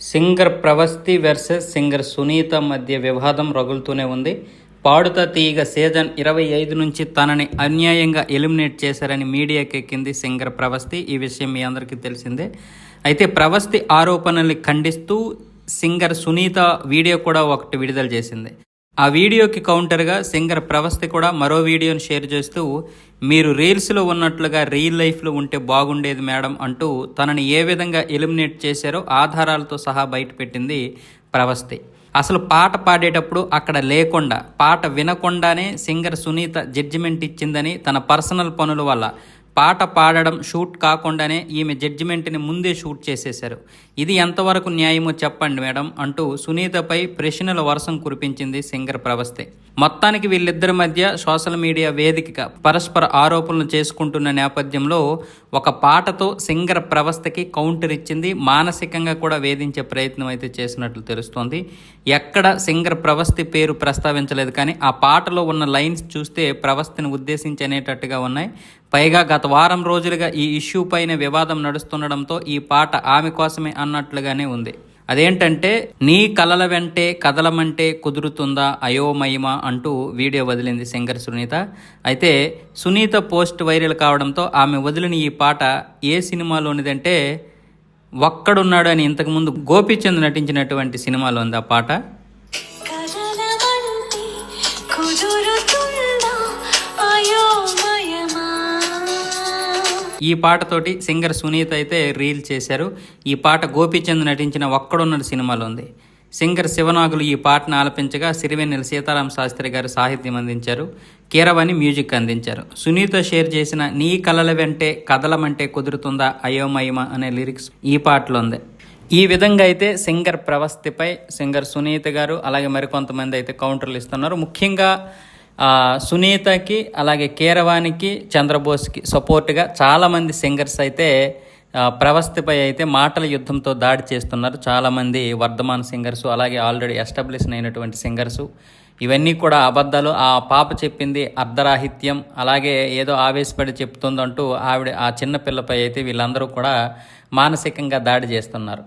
Singer Pravasthi versus singer Sunitha మధ్య వివాదం రగులుతూనే ఉంది. పాడుత తీయగ సీజన్ ఇరవై ఐదు నుంచి తనని అన్యాయంగా ఎలిమినేట్ చేశారని మీడియాకి ఎక్కింది సింగర్ ప్రవస్తి. ఈ విషయం మీ అందరికీ తెలిసిందే. అయితే ప్రవస్తి ఆరోపణల్ని ఖండిస్తూ సింగర్ సునీత వీడియో కూడా ఒకటి విడుదల చేసింది. ఆ వీడియోకి కౌంటర్గా సింగర్ ప్రవస్థి కూడా మరో వీడియోని షేర్ చేస్తూ మీరు రీల్స్లో ఉన్నట్లుగా రీల్ లైఫ్లో ఉంటే బాగుండేది మేడం అంటూ తనని ఏ విధంగా ఎలిమినేట్ చేశారో ఆధారాలతో సహా బయటపెట్టింది ప్రవస్థి అసలు పాట పాడేటప్పుడు అక్కడ లేకుండా పాట వినకుండానే సింగర్ సునీత జడ్జిమెంట్ ఇచ్చిందని తన పర్సనల్ పనుల వల్ల పాట పాడడం షూట్ కాకుండానే ఈమె జడ్జిమెంట్ని ముందే షూట్ చేసేశారు. ఇది ఎంతవరకు న్యాయమో చెప్పండి మేడం అంటూ సునీతపై ప్రశ్నల వర్షం కురిపించింది సింగర్ ప్రవస్తే. మొత్తానికి వీళ్ళిద్దరి మధ్య సోషల్ మీడియా వేదికగా పరస్పర ఆరోపణలు చేసుకుంటున్న నేపథ్యంలో ఒక పాటతో సింగర్ ప్రవస్థకి కౌంటర్ ఇచ్చింది మానసికంగా కూడా వేధించే ప్రయత్నం అయితే చేసినట్లు తెలుస్తోంది. ఎక్కడ సింగర్ ప్రవస్థి పేరు ప్రస్తావించలేదు కానీ ఆ పాటలో ఉన్న లైన్స్ చూస్తే ప్రవస్థిని ఉద్దేశించి అనేటట్టుగా ఉన్నాయి. పైగా గత వారం రోజులుగా ఈ ఇష్యూ పైన వివాదం నడుస్తుండడంతో ఈ పాట ఆమె కోసమే అన్నట్లుగానే ఉంది. అదేంటంటే నీ కలల వెంటే కదలమంటే కుదురుతుందా అయోమయమా అంటూ వీడియో వదిలింది సింగర్ సునీత. అయితే సునీత పోస్ట్ వైరల్ కావడంతో ఆమె వదిలిన ఈ పాట ఏ సినిమాలోనిదంటే ఒక్కడున్నాడు అని ఇంతకుముందు గోపీచంద్ నటించినటువంటి సినిమాలో ఉంది ఆ పాట. ఈ పాటతోటి సింగర్ సునీత అయితే రీల్ చేశారు. ఈ పాట గోపీచంద్ నటించిన ఒక్కడున్న సినిమాలో ఉంది. సింగర్ శివనాగులు ఈ పాటను ఆలపించగా సిరివెన్నెల సీతారాం శాస్త్రి గారు సాహిత్యం అందించారు. కీరవాణి మ్యూజిక్ అందించారు. సునీత షేర్ చేసిన నీ కలల వెంటే కదలమంటే కుదురుతుందా అయోమయమ అనే లిరిక్స్ ఈ పాటలో ఉంది. ఈ విధంగా అయితే సింగర్ ప్రవస్థిపై సింగర్ సునీత గారు అలాగే మరికొంతమంది అయితే కౌంటర్లు ఇస్తున్నారు. ముఖ్యంగా సునీతకి అలాగే కీరవాణికి చంద్రబోస్కి సపోర్ట్గా చాలామంది సింగర్స్ అయితే ఆ, అయితే మాటల యుద్ధంతో దాడి చేస్తున్నారు. చాలామంది వర్ధమాన్ సింగర్స్ అలాగే ఆల్రెడీ ఎస్టాబ్లిష్ అయినటువంటి సింగర్సు. ఇవన్నీ కూడా అబద్ధాలు. ఆ పాప చెప్పింది అర్ధరాహిత్యం అలాగే ఏదో ఆవేశపడి చెప్తుందంటూ ఆవిడ ఆ చిన్న పిల్లపై అయితే వీళ్ళందరూ కూడా మానసికంగా దాడి చేస్తున్నారు.